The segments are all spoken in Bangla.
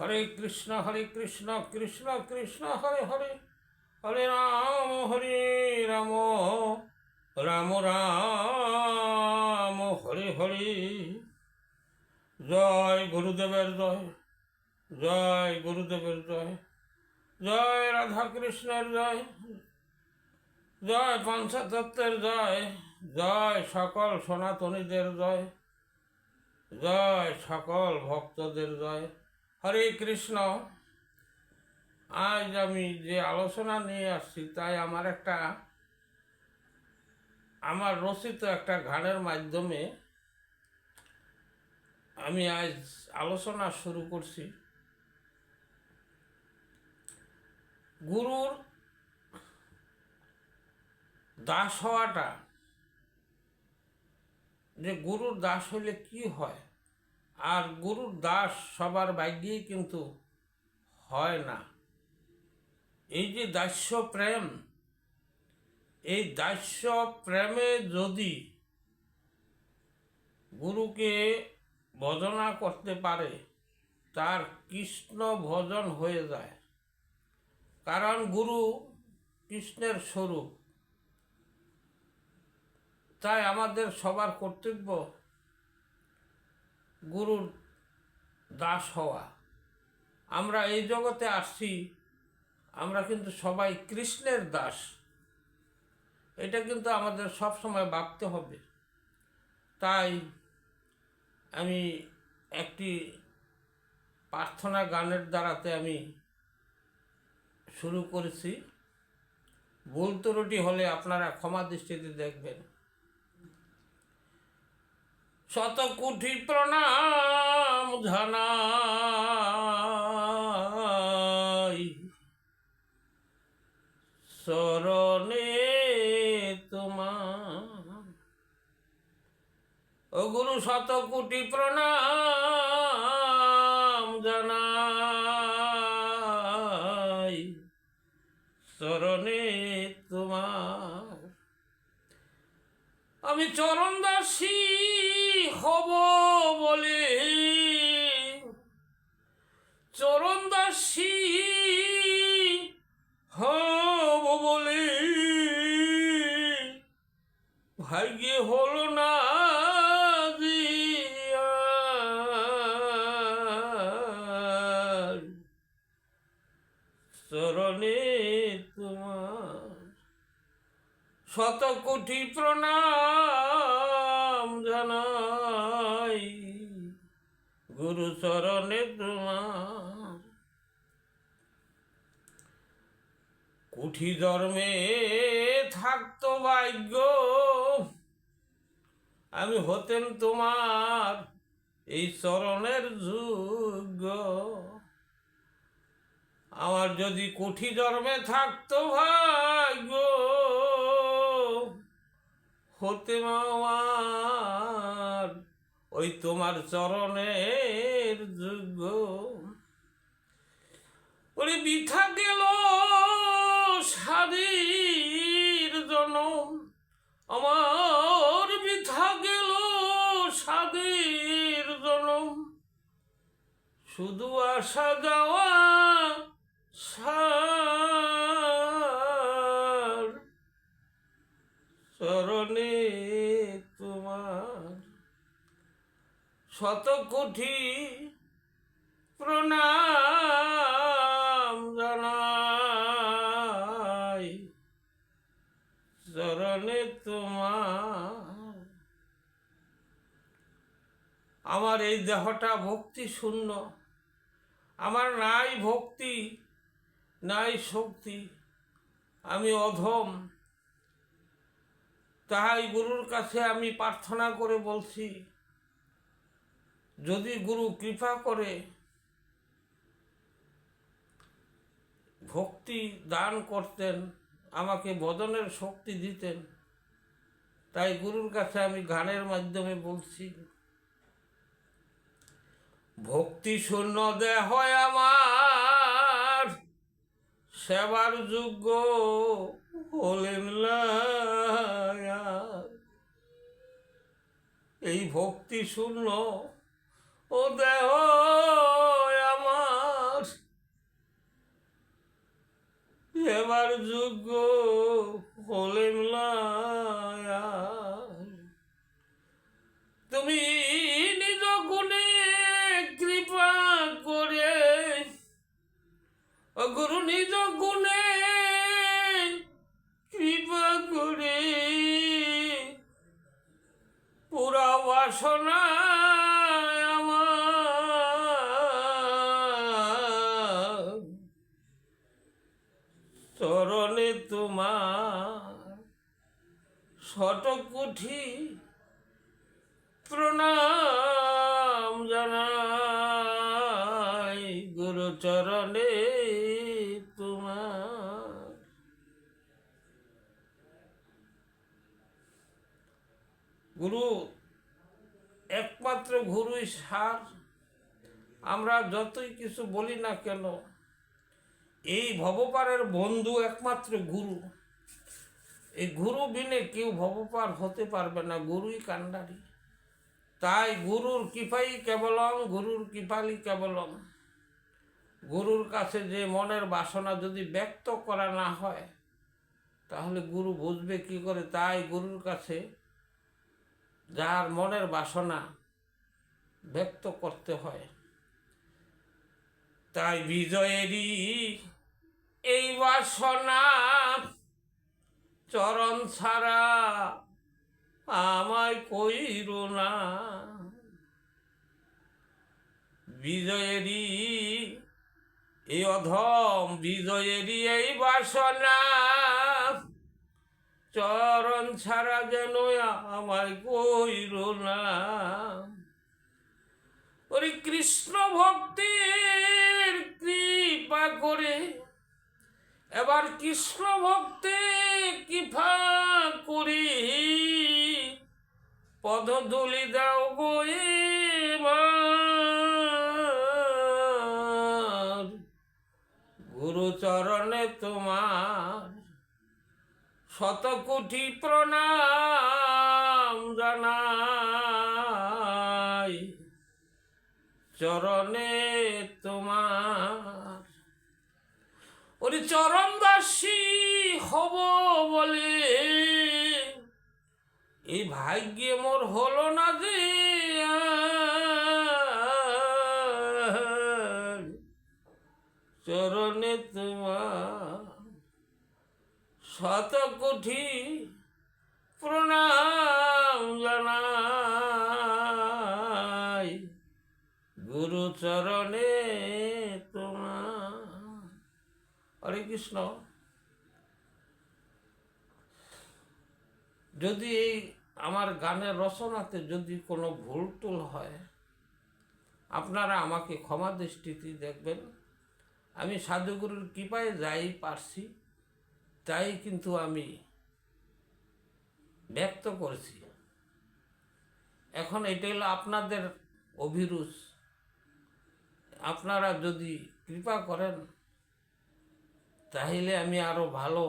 হরে কৃষ্ণ হরে কৃষ্ণ কৃষ্ণ কৃষ্ণ, হরে হরে। হরে রাম হরে রাম রাম রাম, হরে হরে। জয় গুরুদেবের জয় জয় গুরুদেবের জয় জয় রাধা কৃষ্ণের জয় জয় পঞ্চতত্ত্বের জয় জয় সকল সনাতনীদের জয় জয় সকল ভক্তদের জয়। হরে কৃষ্ণ। আজ আমি যে আলোচনা নিয়ে আসছি, তাই আমার একটা, আমার রচিত একটা গানের মাধ্যমে আমি আজ আলোচনা শুরু করছি। গুরুর দাস হওয়াটা, যে গুরুর দাস হইলে কি হয়? আর গুরুর দাস সবার ভাগ্যেই কিন্তু হয় না। এই যে দাস্য প্রেম, এই দাস্য প্রেমে যদি গুরুকে ভজনা করতে পারে, তার কৃষ্ণ ভজন হয়ে যায়। কারণ গুরু কৃষ্ণের স্বরূপ। তাই আমাদের সবার কর্তব্য গুরুর দাস হওয়া। আমরা এই জগতে আসছি, আমরা কিন্তু সবাই কৃষ্ণের দাস। এটা কিন্তু আমাদের সব সময় ভাবতে হবে। তাই আমি একটি প্রার্থনা গানের দ্বারাতে আমি শুরু করেছি। ভুল ত্রুটি হলে আপনারা ক্ষমা দৃষ্টিতে দেখবেন। শত কোটি প্রণাম জানাই। শরণে তোমার। ও গুরু শত কোটি প্রণাম জানাই। শরণে তোমার। আমি চরণ দাসী চরণে তোমার শত কোটি প্রণাম জানাই। গুরু চরণে তোমার কুঠি ধর্মে থাকতো ভাগ্য। আমি হতেন তোমার এই চরণের যোগ্য। আমার যদি কুঠি জন্মে থাকতো ভাগ্য হতে আমার ওই তোমার চরণের যোগ্য ওরে বিথা গেল স্বাদীর জনম, আমার বিথা গেল স্বাদীর জনম। শুধু আসা যাওয়া সার চরণে তোমার। শত কোটি প্রণাম জানাই। চরণে তোমার। আমার এই দেহটা ভক্তি শূন্য। আমার নাই ভক্তি নাই শক্তি, আমি অধম। তাহাই গুরুর কাছে আমি প্রার্থনা করে বলছি, যদি গুরু কৃপা করে, ভক্তি দান করতেন, আমাকে বদনের শক্তি দিতেন, তাই গুরুর কাছে আমি গানের মাধ্যমে বলছি, ভক্তি শূন্য দেহ আমার সেবার যোগ্য হলেন এই ভক্তি শূন্য ও দেহ আমার। সেবার যোগ্য হলেন না তোমার শতকুঠি প্রণাম জানাই গুরু চরণে তোমার। গুরু, একমাত্র গুরুই সার। আমরা যতই কিছু বলি না কেন এই ভবপারের বন্ধু একমাত্র গুরু। এই গুরু বিনে কেউ ভবপার হতে পারবে না, গুরুই কান্ডারি তাই গুরুর কৃপাই কেবলম, গুরুর কৃপালি কেবলম। গুরুর কাছে যে মনের বাসনা যদি ব্যক্ত করা না হয়, তাহলে গুরু বুঝবে কি করে? তাই গুরুর কাছে যার মনের বাসনা ব্যক্ত করতে হয়। তাই বিজয়েরই এই বাসনা চরণ ছাড়া আমায় কইর না। বিজয়েরই এই অধম, বিজয়েরই এই বাসনা চরণ ছাড়া যেন আমায় কইর না। ওরে কৃষ্ণ ভক্তির কৃপা করে এবার কৃষ্ণ ভক্তি কৃপা করি। পদধূলি দাও গো এবার। গুরু চরণে তোমার শত কোটি প্রণাম জানাই। চরণে তোমার ওরে চরণ দাসী হব বলে। এই ভাগ্যে মোর হলো না যে চরণে তোমার শত কোটি প্রণাম। কৃষ্ণ। যদি এই আমার গানের রচনাতে যদি কোনো ভুল টুল হয়, আপনারা আমাকে ক্ষমা দৃষ্টিতে দেখবেন। আমি সাধুগুরুর কৃপায় যাই পারছি, তাই কিন্তু আমি ব্যক্ত করছি। এখন এটা হলো আপনাদের অভিরুচ। আপনারা যদি কৃপা করেন তাহলে আমি আরও ভালো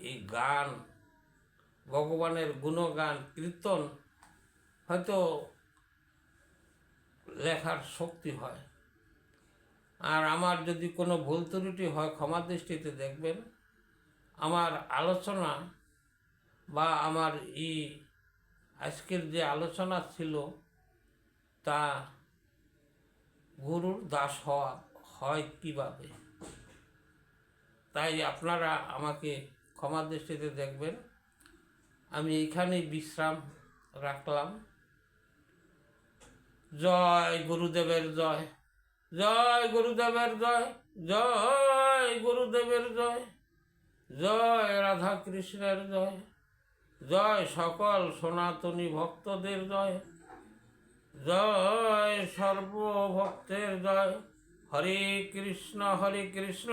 এই গান, ভগবানের গুণগান, কীর্তন হয়তো লেখার শক্তি হয়। আর আমার যদি কোনো ভুল ত্রুটি হয়, ক্ষমা দৃষ্টিতে দেখবেন, আমার আলোচনা বা আমার ই আজকের যে আলোচনা ছিল, তা গুরুর দাস হওয়া হয় কীভাবে? তাই আপনারা আমাকে ক্ষমা দৃষ্টিতে দেখবেন। আমি এখানে বিশ্রাম রাখলাম। জয় গুরুদেবের জয় জয় গুরুদেবের জয় জয় গুরুদেবের জয় জয় রাধা কৃষ্ণের জয় জয় সকল সনাতনী ভক্তদের জয় জয় সর্বভক্তের জয়। হরে কৃষ্ণ হরে কৃষ্ণ।